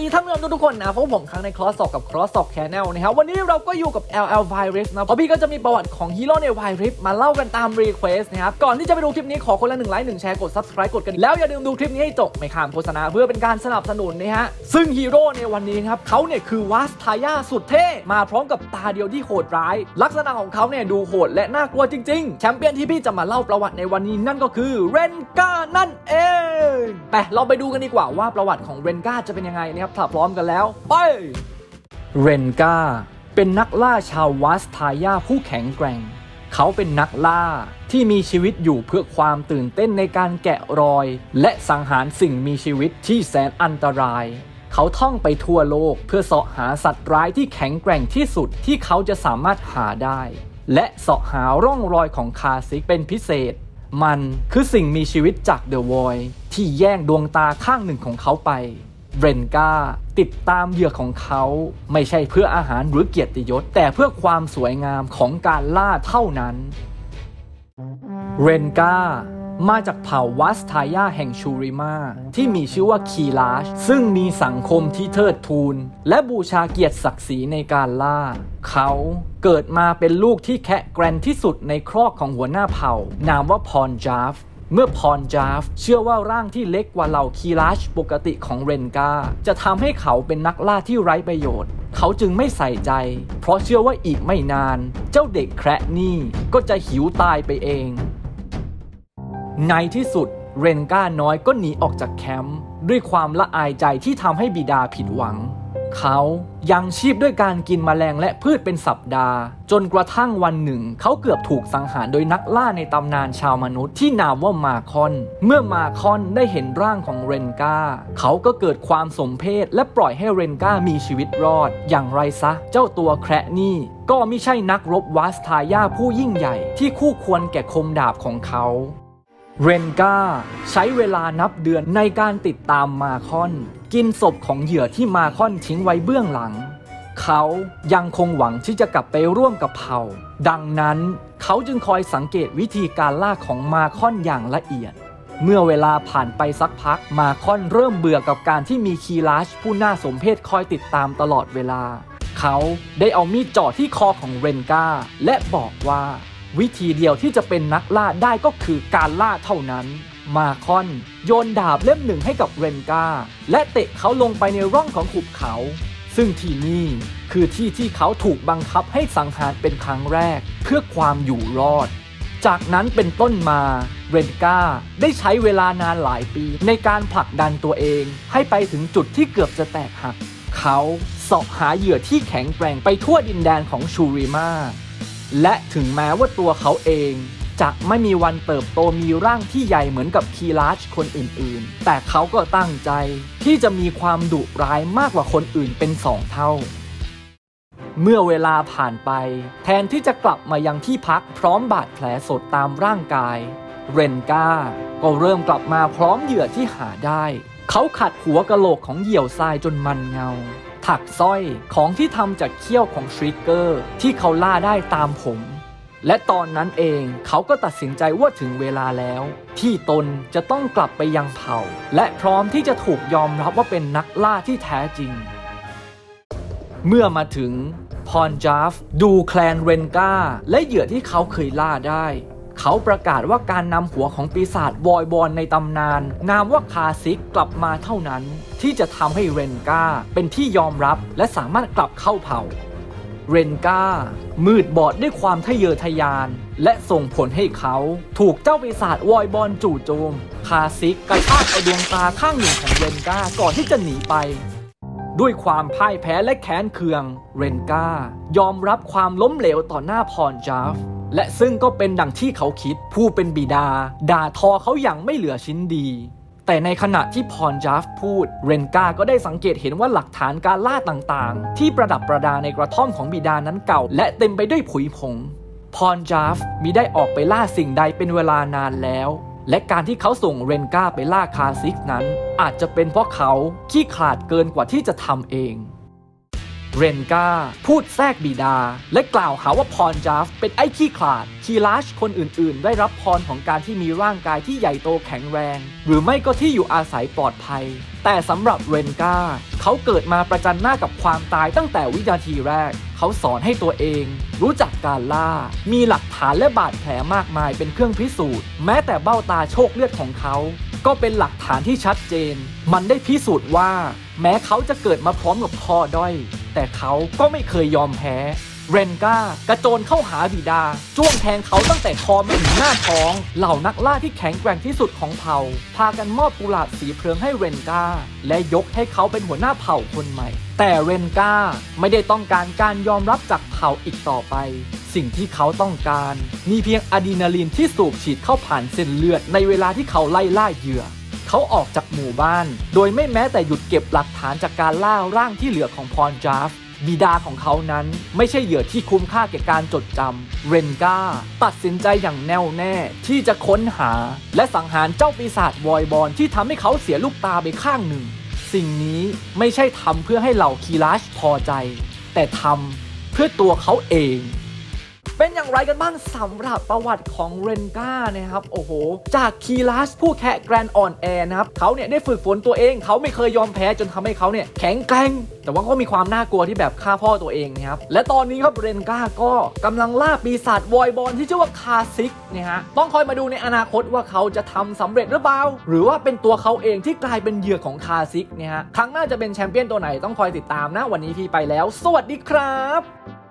ดีท่านผู้ชมทุกคนนะพวกผมครั้งในคลอสสอบกับคลอสสอบแคนแนลนะครับวันนี้เราก็อยู่กับ LL Virus นะเพราะพี่ก็จะมีประวัติของฮีโร่ใน Virus มาเล่ากันตามรีเควสนะครับก่อนที่จะไปดูคลิปนี้ขอคนละหนึ่งไลค์หนึ่งแชร์กด subscribe กดกันแล้วอย่าลืมดูคลิปนี้ให้จบไม่ข้ามโฆษณาเพื่อเป็นการสนับสนุนนะฮะซึ่งฮีโร่ในวันนี้ครับเขาเนี่ยคือวัสทายาสุดเท่มาพร้อมกับตาเดียวที่โหดร้าย ลักษณะของเขาเนี่ยดูโหดและน่ากลัวจริงๆแชมเปี้ยนที่พี่จะมาเล่าประวัติในวันนี้นั่นก็คือเรนกานั่นเองไปเราไปดูกันดีกว่าว่าประวัติของเรนกาจะเป็นยังไงนะครับถ้าพร้อมกันแล้ว ไป เรนกาเป็นนักล่าชาววัสทายาผู้แข็งแกร่ง เขาเป็นนักล่าที่มีชีวิตอยู่เพื่อความตื่นเต้นในการแกะรอย และสังหารสิ่งมีชีวิตที่แสนอันตราย เขาท่องไปทั่วโลกเพื่อเสาะหาสัตว์ร้ายที่แข็งแกร่งที่สุดที่เขาจะสามารถหาได้ และเสาะหาร่องรอยของคาซิกเป็นพิเศษ มันคือสิ่งมีชีวิตจากเดอะวอยที่แย่งดวงตาข้างหนึ่งของเขาไป เรนกาติดตามเหยื่อของเขา ไม่ใช่เพื่ออาหารหรือเกียรติยศ แต่เพื่อความสวยงามของการล่าเท่านั้น เรนกามาจากเผ่าวัสทายาแห่งชูริมาที่มีชื่อว่าคีลาช ซึ่งมีสังคมที่เทิดทูน และบูชาเกียรติศักดิ์ศรีในการล่า เขาเกิดมาเป็นลูกที่แคะแกรนที่สุดในครอกของหัวหน้าเผ่า นามว่าพรจาฟ เมื่อพรจาฟเชื่อว่าร่างที่เล็กกว่าเหล่าคีลาชปกติของเรนกาจะทำให้เขาเป็นนักล่าที่ไร้ประโยชน์ เขาจึงไม่ใส่ใจ เพราะเชื่อว่าอีกไม่นาน เจ้าเด็กแคระนี่ก็จะหิวตายไปเอง ในที่สุดเรนก้าน้อยก็หนีออกจากแคมป์ด้วยความละอายใจที่ทำให้บิดาผิดหวัง เขายังชีพด้วยการกินแมลงและพืชเป็นสัปดาห์ จนกระทั่งวันหนึ่ง เขาเกือบถูกสังหารโดยนักล่าในตำนานชาวมนุษย์ที่นามว่ามาคอน เมื่อมาคอนได้เห็นร่างของเรนกาเขาก็เกิดความสมเพศและปล่อยให้เรนกามีชีวิตรอด อย่างไรซะ เจ้าตัวแคระนี่ก็ไม่ใช่นักรบวาสทายาผู้ยิ่งใหญ่ที่คู่ควรแก่คมดาบของเขา เรนกาใช้เวลานับเดือนในการติดตามมาคอน กินศพของเหยื่อที่มาคอนทิ้งไว้เบื้องหลัง เขายังคงหวังที่จะกลับไปร่วมกับเผ่า ดังนั้นเขาจึงคอยสังเกตวิธีการล่าของมาคอนอย่างละเอียด เมื่อเวลาผ่านไปสักพักมาคอนเริ่มเบื่อกับการที่มีคีราชผู้น่าสมเพชคอยติดตามตลอดเวลา เขาได้เอามีดจ่อที่คอของเรนกาและบอกว่า วิธีเดียวที่จะเป็นนักล่าได้ก็คือการล่าเท่านั้น มาคอน โยนดาบเล่มหนึ่งให้กับเรนกาและเตะเขาลงไปในร่องของขุบเขา ซึ่งที่นี่คือที่ที่เขาถูกบังคับให้สังหารเป็นครั้งแรก เพื่อความอยู่รอด จากนั้นเป็นต้นมาเรนกาได้ใช้เวลานานหลายปีในการผลักดันตัวเองให้ไปถึงจุดที่เกือบจะแตกหัก เขาเสาะหาเหยื่อที่แข็งแกร่งไปทั่วดินแดนของชูริมา และถึงแม้ว่าตัวเขาเองจะไม่มีวันเติบโตมีร่างที่ใหญ่เหมือนกับคีราชคนอื่นๆ แต่เขาก็ตั้งใจที่จะมีความดุร้ายมากกว่าคนอื่นเป็นสองเท่า เมื่อเวลาผ่านไป แทนที่จะกลับมายังที่พักพร้อมบาดแผลสดตามร่างกาย เรนกาก็เริ่มกลับมาพร้อมเหยื่อที่หาได้ เขาขัดหัวกะโหลกของเหยี่ยวทรายจนมันเงา ถักสร้อยของที่ทำจากเขี้ยวของทริกเกอร์ที่เขาล่าได้ตามผม และตอนนั้นเองเขาก็ตัดสินใจว่าถึงเวลาแล้ว ที่ตนจะต้องกลับไปยังเผ่า และพร้อมที่จะถูกยอมรับว่าเป็นนักล่าที่แท้จริง เมื่อมาถึงพรจาฟดูแคลนเรนกาและเหยื่อที่เขาเคยล่าได้ เขาประกาศว่าการนำหัวของปีศาจบอยบอลในตำนาน นามว่าคาซิกกลับมาเท่านั้น ที่จะทำให้เรนกาเป็นที่ยอมรับและสามารถกลับเข้าเผ่า เรนกามืดบอดด้วยความทะเยอทะยาน และส่งผลให้เขาถูกเจ้าปีศาจวอยบอลจู่โจม คาซิกกระชากเอดวงตาข้างหนึ่งของเรนกาก่อนที่จะหนีไปด้วยความพ่ายแพ้และแค้นเคือง เรนกายอมรับความล้มเหลวต่อหน้าพรจาฟ และซึ่งก็เป็นดังที่เขาคิด ผู้เป็นบิดา ด่าทอเขาอย่างไม่เหลือชิ้นดี แต่ในขณะที่พรจาฟพูด เรนกาก็ได้สังเกตเห็นว่าหลักฐานการล่าต่างๆ ที่ประดับประดาในกระท่อมของบิดานั้นเก่า และเต็มไปด้วยผุยผง พรจาฟมิได้ออกไปล่าสิ่งใดเป็นเวลานานแล้ว และการที่เขาส่งเรนกาไปล่าคาซิกนั้น อาจจะเป็นเพราะเขาขี้ขลาดเกินกว่าที่จะทำเอง เรนกาพูดแทรกบิดา และกล่าวหาว่าพรจาฟเป็นไอ้ขี้ขลาดคีราชคนอื่นๆ ได้รับพรของการที่มีร่างกายที่ใหญ่โตแข็งแรง หรือไม่ก็ที่อยู่อาศัยปลอดภัย แต่สำหรับเรนกาเขาเกิดมาประจันหน้ากับความตายตั้งแต่วินาทีแรก เขาสอนให้ตัวเอง รู้จักการล่า มีหลักฐานและบาดแผลมากมายเป็นเครื่องพิสูจน์ แม้แต่เบ้าตาโชคเลือดของเขา ก็เป็นหลักฐานที่ชัดเจน มันได้พิสูจน์ว่า แม้เขาจะเกิดมาพร้อมกับคอด้อย แต่เขาก็ไม่เคยยอมแพ้ เรนกากระโจนเข้าหาบิดา จ้วงแทงเขาตั้งแต่คอมาถึงหน้าท้อง เหล่านักล่าที่แข็งแกร่งที่สุดของเผ่า พากันมอบกุหลาบสีเพลิงให้เรนกา และยกให้เขาเป็นหัวหน้าเผ่าคนใหม่ แต่เรนกาไม่ได้ต้องการการยอมรับจากเผ่าอีกต่อไป สิ่งที่เขาต้องการ มีเพียงอะดรีนาลีนที่สูบฉีดเข้าผ่านเส้นเลือดในเวลาที่เขาไล่ล่าเหยื่อเขาออกจากหมู่บ้าน โดยไม่แม้แต่หยุดเก็บหลักฐานจากการล่าร่างที่เหลือของพรจาฟ บิดาของเขานั้นไม่ใช่เหยื่อที่คุ้มค่าแก่การจดจำเรนกาตัดสินใจอย่างแน่วแน่ที่จะค้นหา และสังหารเจ้าปีศาจวอยบอลที่ทำให้เขาเสียลูกตาไปข้างหนึ่ง สิ่งนี้ไม่ใช่ทำเพื่อให้เหล่าคีราชพอใจ แต่ทำเพื่อตัวเขาเอง เป็นอย่างไรกันบ้างสำหรับประวัติของเรนกานะครับ โอ้โห จากคีรัสผู้แคะแกรนอ่อนแอร์นะครับเขาเนี่ยได้ฝึกฝนตัวเอง เขาไม่เคยยอมแพ้จนทำให้เขาเนี่ยแข็งแกร่งแต่ว่าก็มีความน่ากลัวที่แบบฆ่าพ่อตัวเองนะครับ และตอนนี้ครับเรนกาก็กำลังล่าปีศาจวอยบอลที่ชื่อว่าคาซิกเนี่ยฮะ ต้องคอยมาดูในอนาคตว่าเขาจะทำสำเร็จหรือเปล่า หรือว่าเป็นตัวเขาเองที่กลายเป็นเหยื่อของคาซิกเนี่ยฮะ ครั้งหน้าจะเป็นแชมเปี้ยนตัวไหนต้องคอยติดตามนะ วันนี้พี่ไปแล้ว สวัสดีครับ